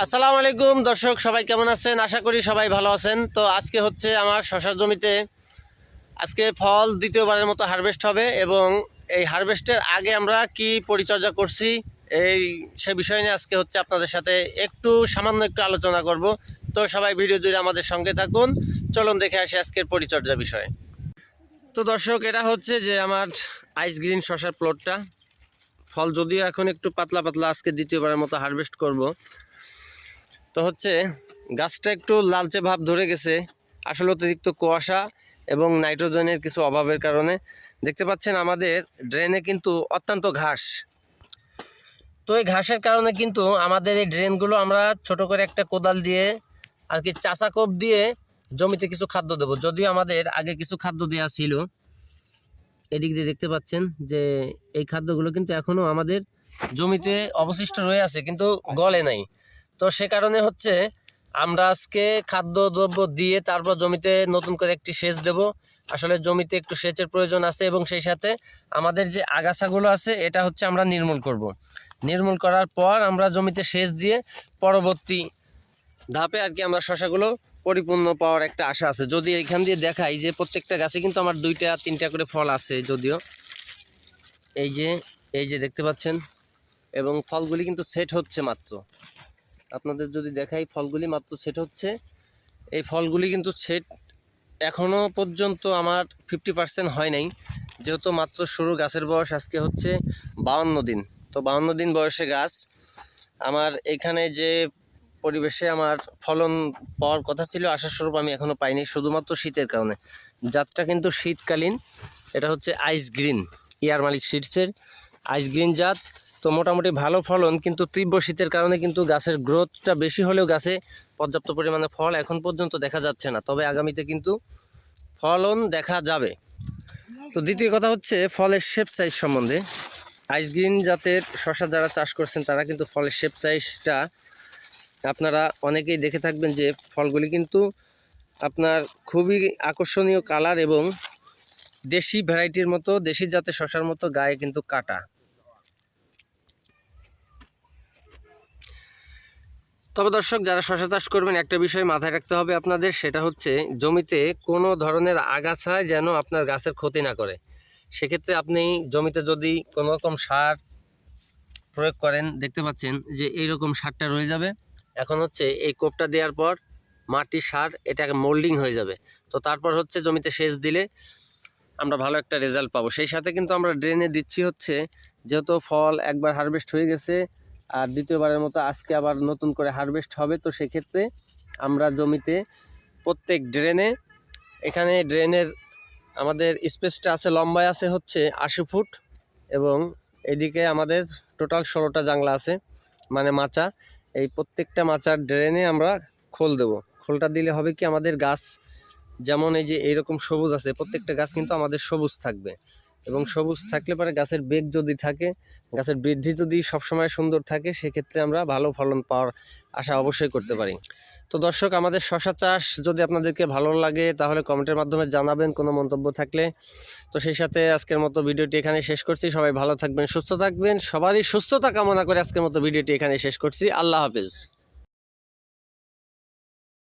আসসালামু আলাইকুম। দর্শক, সবাই কেমন আছেন? আশা করি সবাই ভালো আছেন। তো আজকে হচ্ছে আমার শশার জমিতে আজকে ফল দ্বিতীয়বারের মতো হারভেস্ট হবে এবং এই হারভেস্টের আগে আমরা কি পরিচর্যা করছি এই সে বিষয় নিয়ে আজকে হচ্ছে আপনাদের সাথে একটু সামান্য একটু আলোচনা করব। তো সবাই ভিডিও জুড়ে আমাদের সঙ্গে থাকুন। চলুন দেখে আসি আজকের পরিচর্যা বিষয়। তো দর্শক, এটা হচ্ছে যে আমার আইস গ্রিন শশার প্লটটা ফল যদিও এখন একটু পাতলা পাতলা আজকে দ্বিতীয়বারের মতো হারভেস্ট করব। তো হচ্ছে গাছটা একটু লালচে ভাব ধরে গেছে। আসলে অতিরিক্ত কুয়াশা এবং নাইট্রোজেনের কিছু অভাবের কারণে দেখতে পাচ্ছেন আমাদের ড্রেনে কিন্তু অত্যন্ত ঘাস। তো এই ঘাসের কারণে কিন্তু আমাদের এই ড্রেনগুলো আমরা ছোট করে একটা কোদাল দিয়ে আর কি চাষা কোপ দিয়ে জমিতে কিছু খাদ্য দেবো। যদিও আমাদের আগে কিছু খাদ্য দেওয়া ছিল। এদিক দিয়ে দেখতে পাচ্ছেন যে এই খাদ্যগুলো কিন্তু এখনও আমাদের জমিতে অবশিষ্ট রয়ে আছে, কিন্তু গলে নাই। তো সে কারণে হচ্ছে আমরা আজকে খাদ্য দ্রব্য দিয়ে তারপর জমিতে নতুন করে একটি সেচ দেব। আসলে জমিতে একটু সেচের প্রয়োজন আছে এবং সেই সাথে আমাদের যে আগাছাগুলো আছে, এটা হচ্ছে আমরা নির্মূল করব। নির্মূল করার পর আমরা জমিতে সেচ দিয়ে পরবর্তী ধাপে আর কি আমরা শশাগুলো পরিপূর্ণ পাওয়ার একটা আশা আছে। যদি এখান দিয়ে দেখাই যে প্রত্যেকটা গাছে কিন্তু আমার দুইটা, তিনটা করে ফল আছে যদিও। এই যে এই যে দেখতে পাচ্ছেন, এবং ফলগুলি কিন্তু সেট হচ্ছে মাত্র। আপনাদের যদি দেখাই ফলগুলি, মাত্র সেট হচ্ছে। এই ফলগুলি কিন্তু সেট এখনও পর্যন্ত আমার ফিফটি পার্সেন্ট হয় নাই। যেহেতু মাত্র শুরু গাছের বয়স, আজকে হচ্ছে বাউন্ন দিন। তো বাউন্ন দিন বয়সে গাছ, আমার এখানে যে পরিবেশে আমার ফলন পাওয়ার কথা ছিল, আশাস্বরূপ আমি এখনও পাইনি, শুধুমাত্র শীতের কারণে। জাতটা কিন্তু শীতকালীন, এটা হচ্ছে আইস গ্রিন ইয়ার মালিক সিডসের আইস গ্রিন জাত তো মোটামুটি ভালো ফলন, কিন্তু তীব্র শীতের কারণে কিন্তু গাছের গ্রোথটা বেশি হলেও গাছে পর্যাপ্ত পরিমাণে ফল এখন পর্যন্ত দেখা যাচ্ছে না। তবে আগামীতে কিন্তু ফলন দেখা যাবে। তো দ্বিতীয় কথা হচ্ছে ফলের শেপ সাইজ সম্বন্ধে। আইস গ্রিন জাতের শশা যারা চাষ করছেন, তারা কিন্তু ফলের শেপ সাইজটা আপনারা অনেকেই দেখে থাকবেন যে ফলগুলি কিন্তু আপনার খুবই আকর্ষণীয় কালার এবং দেশি ভ্যারাইটির মতো, দেশি জাতের শশার মতো গায়ে কিন্তু কাটা। তবে দর্শক, যারা শশা চাষ করবেন, একটা বিষয় মাথায় রাখতে হবে আপনাদের, সেটা হচ্ছে জমিতে কোনো ধরনের আগাছায় যেন আপনার গাছের ক্ষতি না করে। সেক্ষেত্রে আপনি জমিতে যদি কোনো রকম সার প্রয়োগ করেন, দেখতে পাচ্ছেন যে এইরকম সারটা রয়ে যাবে। এখন হচ্ছে এই কোপটা দেওয়ার পর মাটি সার এটাকে মোল্ডিং হয়ে যাবে। তো তারপর হচ্ছে জমিতে সেচ দিলে আমরা ভালো একটা রেজাল্ট পাবো। সেই সাথে কিন্তু আমরা ড্রেনে দিচ্ছি হচ্ছে, যেহেতু ফল একবার হারভেস্ট হয়ে গেছে আর দ্বিতীয়বারের মতো আজকে আবার নতুন করে হারভেস্ট হবে, তো সেক্ষেত্রে আমরা জমিতে প্রত্যেক ড্রেনে এখানে ড্রেনের আমাদের স্পেসটা আছে, লম্বায় আছে হচ্ছে আশি ফুট এবং এদিকে আমাদের টোটাল ষোলোটা জাংলা আছে মানে মাচা। এই প্রত্যেকটা মাচার ড্রেনে আমরা খোল দেবো। খোলটা দিলে হবে কি আমাদের গাছ যেমন এই যে এইরকম সবুজ আছে, প্রত্যেকটা গাছ কিন্তু আমাদের সবুজ থাকবে। এবং সবুজ থাকলে পরে গাছের বেগ যদি থাকে, গাছের বৃদ্ধি যদি সবসময় সুন্দর থাকে, সেক্ষেত্রে আমরা ভালো ফলন পাওয়ার আশা অবশ্যই করতে পারি। তো দর্শক, আমাদের শশা চাষ যদি আপনাদেরকে ভালো লাগে, তাহলে কমেন্টের মাধ্যমে জানাবেন, কোনো মন্তব্য থাকলে। তো সেই সাথে আজকের মতো ভিডিওটি এখানে শেষ করছি। সবাই ভালো থাকবেন, সুস্থ থাকবেন। সবারই সুস্থতা কামনা করে আজকের মতো ভিডিওটি এখানে শেষ করছি। আল্লাহ হাফেজ।